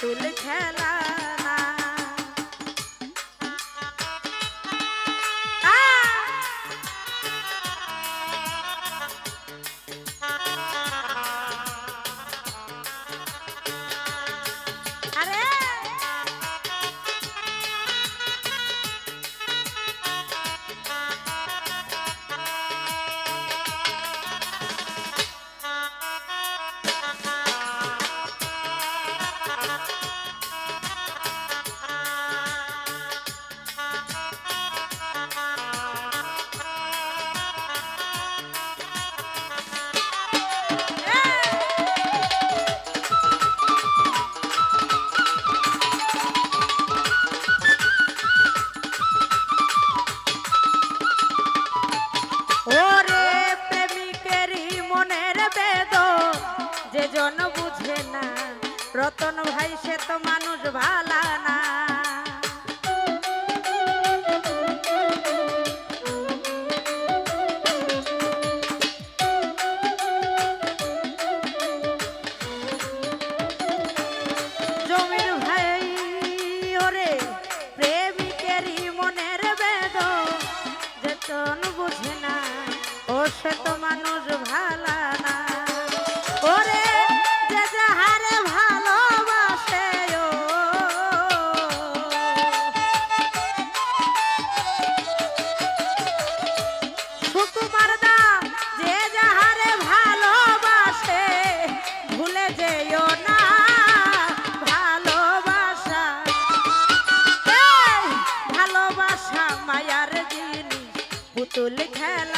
to the channel. জন বুঝে না। রতন ভাই সে তো মানুষ ভালা না। পুতুল খেলা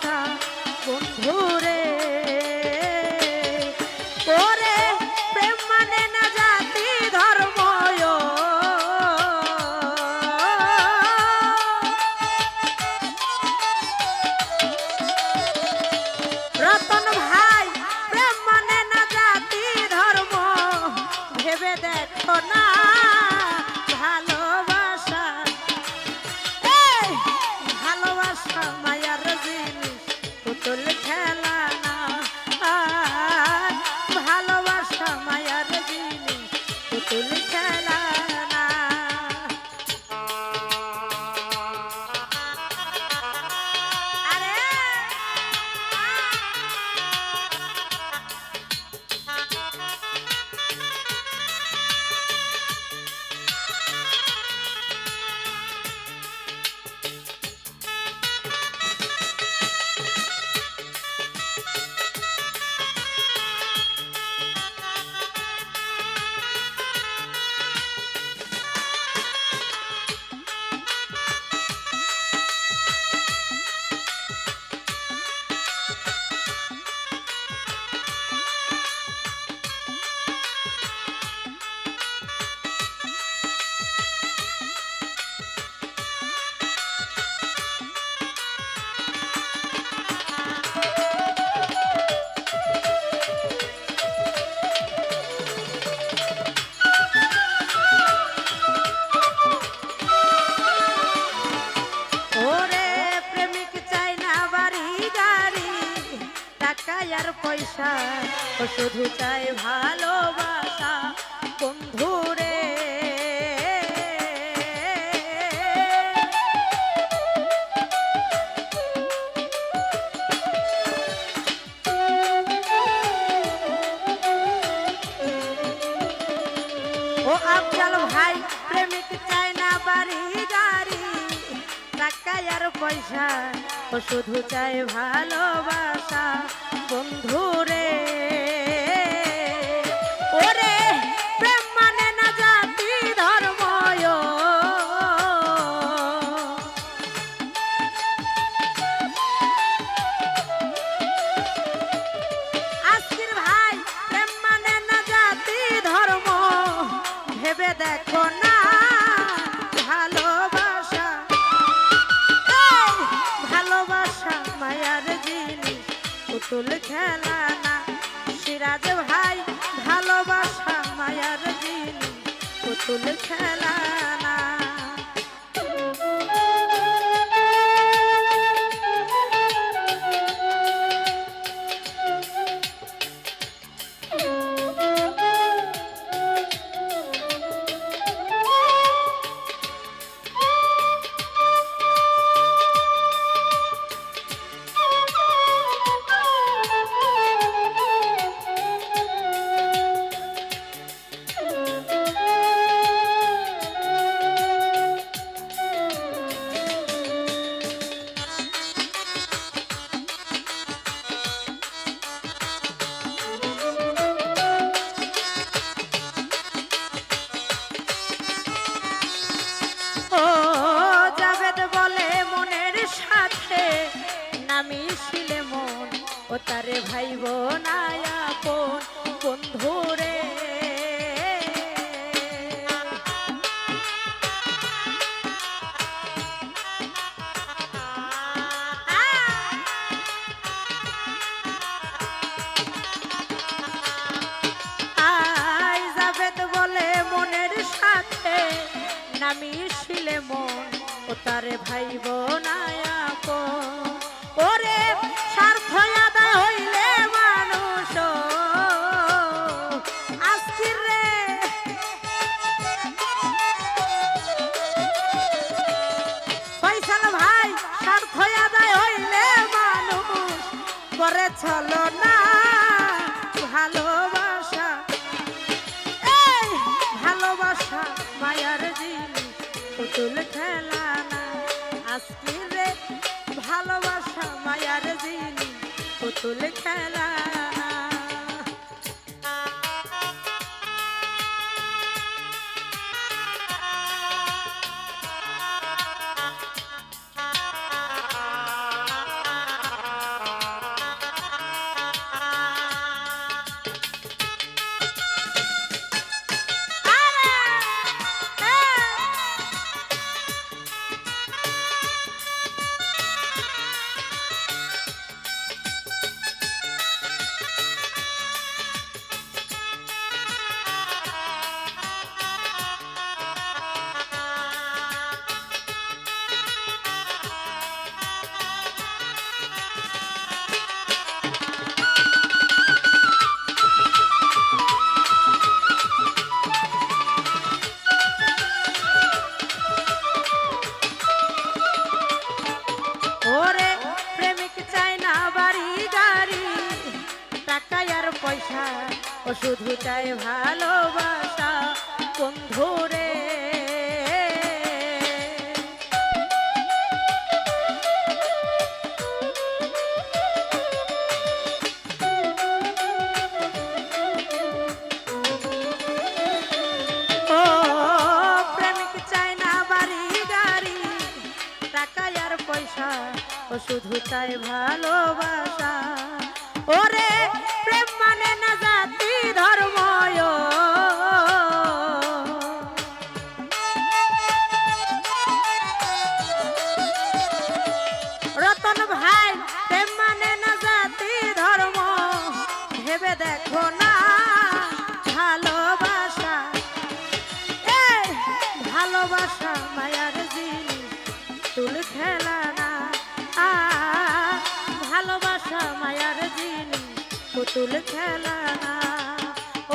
বন্ধুরে আর পয়সা, ও শুধু চাই ভালোবাসা। বন্ধুরে ও আফজাল ভাই, প্রেমিক চায় না বাড়ি গাড়ি। টাকা আর পয়সা, ও শুধু চায় ভালোবাসা। বন্ধুরে ভাই ভালোবাসা মায়ার দিন পুতুল খেলা ভাইব মনের সাথে নামিছিলে মন তারে ভাইব নায়াপ ওরে করে চলো না ভালোবাসা। এই ভালোবাসা মায়ার জিনিস, পুতুল খেলা না। আজকে রে ভালোবাসা মায়ার জিনিস, পুতুল খেলা চাই ভালোবাসা পুতুল খেলা।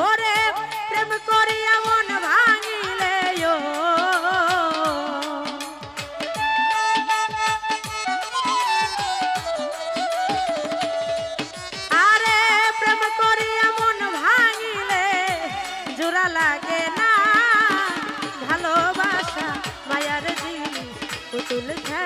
ওরে প্রেম করিয়া মন ভাঙিলে আরে প্রেম করিয়া মন ভাঙিলে, জোড়া লাগে না। ভালোবাসা, মায়ার জিনিস, পুতুল খেলা।